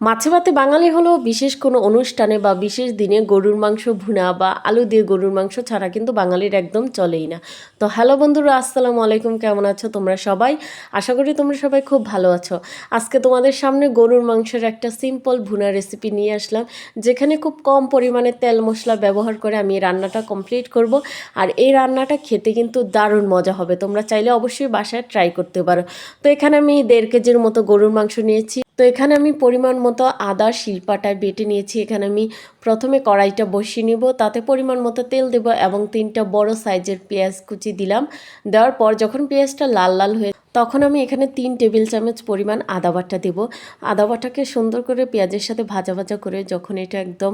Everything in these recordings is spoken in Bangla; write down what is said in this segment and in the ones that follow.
মাছে ভাতে বাঙালি হলো বিশেষ কোনো অনুষ্ঠানে বা বিশেষ দিনে গরুর মাংস ভুনা বা আলু দিয়ে গরুর মাংস ছাড়া কিন্তু বাঙালির একদম চলেই না। তো হ্যালো বন্ধুরা, আসসালামু আলাইকুম, কেমন আছো তোমরা সবাই? আশা করি তোমরা সবাই খুব ভালো আছো। আজকে তোমাদের সামনে গরুর মাংসের একটা সিম্পল ভুনা রেসিপি নিয়ে আসলাম, যেখানে খুব কম পরিমাণে তেল মশলা ব্যবহার করে আমি এই রান্নাটা কমপ্লিট করব। আর এই রান্নাটা খেতে কিন্তু দারুণ মজা হবে, তোমরা চাইলে অবশ্যই বাসায় ট্রাই করতে পারো। তো এখানে আমি দেড় কেজির মতো গরুর মাংস নিয়েছি। তো এখানে আমি পরিমাণ মতো আদা শিলপাটায় বেটে নিয়েছি। এখানে আমি প্রথমে কড়াইটা বসিয়ে নিব, তাতে পরিমাণ মতো তেল দেব এবং তিনটা বড় সাইজের পেঁয়াজ কুচি দিলাম। দেওয়ার পর যখন পেঁয়াজটা লাল লাল হয়ে তখন আমি এখানে তিন টেবিল চামচ পরিমাণ আদা বাটা দেব। আদা বাটাকে সুন্দর করে পেঁয়াজের সাথে ভাজা ভাজা করে যখন এটা একদম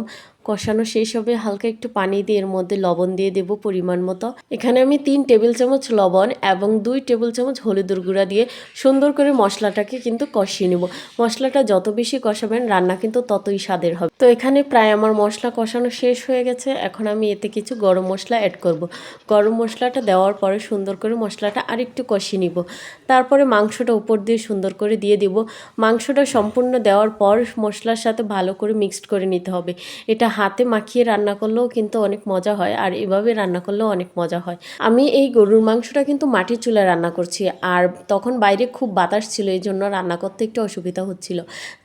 কষানো শেষ হবে, হালকা একটু পানি দিয়ে এর মধ্যে লবণ দিয়ে দেব পরিমাণ মতো। এখানে আমি তিন টেবিল চামচ লবণ এবং দুই টেবিল চামচ হলুদের গুঁড়া দিয়ে সুন্দর করে মশলাটাকে কিন্তু কষিয়ে নেব। মশলাটা যত বেশি কষাবেন, রান্না কিন্তু ততই স্বাদের হবে। তো এখানে প্রায় আমার মশলা কষানো শেষ হয়ে গেছে। এখন আমি এতে কিছু গরম মশলা অ্যাড করব। গরম মশলাটা দেওয়ার পরে সুন্দর করে মশলাটা আরেকটু কষিয়ে নিব। তারপরে মাংসটা উপর দিয়ে সুন্দর করে দিয়ে দিব। মাংসটা সম্পূর্ণ দেওয়ার পর মশলার সাথে ভালো করে মিক্সড করে নিতে হবে। এটা হাতে মাখিয়ে রান্না করলেও কিন্তু অনেক মজা হয় আর এভাবে রান্না করলেও অনেক মজা হয়। আমি এই গরুর মাংসটা কিন্তু মাটির চুলায় রান্না করছি আর তখন বাইরে খুব বাতাস ছিল এই জন্য রান্না করতে একটু অসুবিধা হচ্ছিল।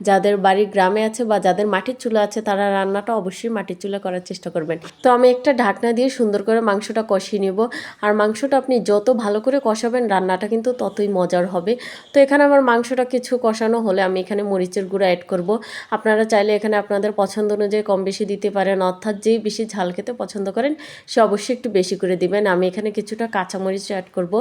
যাদের বাড়ির গ্রামে আছে বা যাদের মাটির চুলা আছে, তারা রান্নাটা অবশ্যই মাটির চুলা করার চেষ্টা করবেন। তো আমি একটা ঢাকনা দিয়ে সুন্দর করে মাংসটা কষিয়ে নেব। আর মাংসটা আপনি যত ভালো করে কষাবেন, রান্নাটা কিন্তু ততই মজার হবে। তো এখানে আমার মাংসটা কিছু কষানো হলে আমি এখানে মরিচের গুঁড়া অ্যাড করব। আপনারা চাইলে এখানে আপনাদের পছন্দ অনুযায়ী কম বেশি দিতে পারেন, অর্থাৎ যেই বেশি ঝাল খেতে পছন্দ করেন, সে অবশ্যই একটু বেশি করে দিবেন। আমি এখানে কিছুটা কাঁচামরিচ অ্যাড করব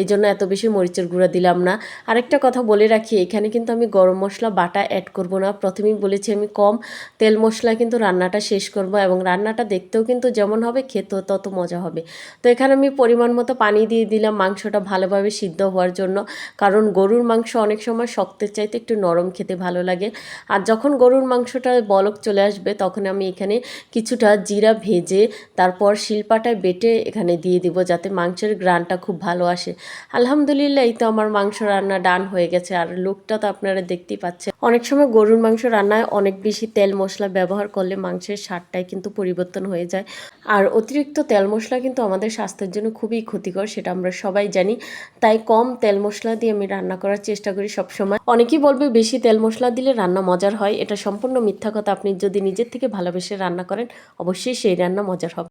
এই জন্য এত বেশি মরিচের গুঁড়া দিলাম না। আরেকটা কথা বলে রাখি, এখানে কিন্তু আমি গরম মশলা বাটা অ্যাড করব না। প্রথমেই বলেছি আমি কম তেল মশলা কিন্তু রান্নাটা শেষ করব এবং রান্নাটা দেখতেও কিন্তু যেমন হবে, খেতেও তত মজা হবে। তো এখানে আমি পরিমাণ মতো পানি দিয়ে দিলাম মাংসটা ভালোভাবে সিদ্ধ হওয়ার জন্য। কারণ গরুর মাংস অনেক সময় শক্তের চাইতে একটু নরম খেতে ভালো লাগে। আর যখন গরুর মাংসটা বলক চলে আসবে, তখন আমি এখানে কিছুটা জিরা ভেজে তারপর শিলপাটায় বেটে এখানে দিয়ে দিব যাতে মাংসের গ্রানটা খুব ভালো আসে। আলহামদুলিল্লাহ, এই তো আমার মাংস রান্না ডান হয়ে গেছে। আর লুকটা তো আপনারা দেখতেই পাচ্ছেন। অনেক সময় গরুর মাংস রান্নায় অনেক বেশি তেল মশলা ব্যবহার করলে মাংসের স্বাদটাই কিন্তু পরিবর্তন হয়ে যায়। আর অতিরিক্ত তেল মশলা কিন্তু আমাদের স্বাস্থ্যের জন্য খুবই ক্ষতিকর, সেটা আমরা সবাই জানি। তাই কম তেল মশলা দিয়ে আমি রান্না করার চেষ্টা করি সবসময়। অনেকেই বলবে বেশি তেল মশলা দিলে রান্না মজার হয়। এটা সম্পূর্ণ মিথ্যা কথা। আপনি যদি নিজের থেকে ভালোবেসে রান্না করেন, অবশ্যই সেই রান্না মজার হবে।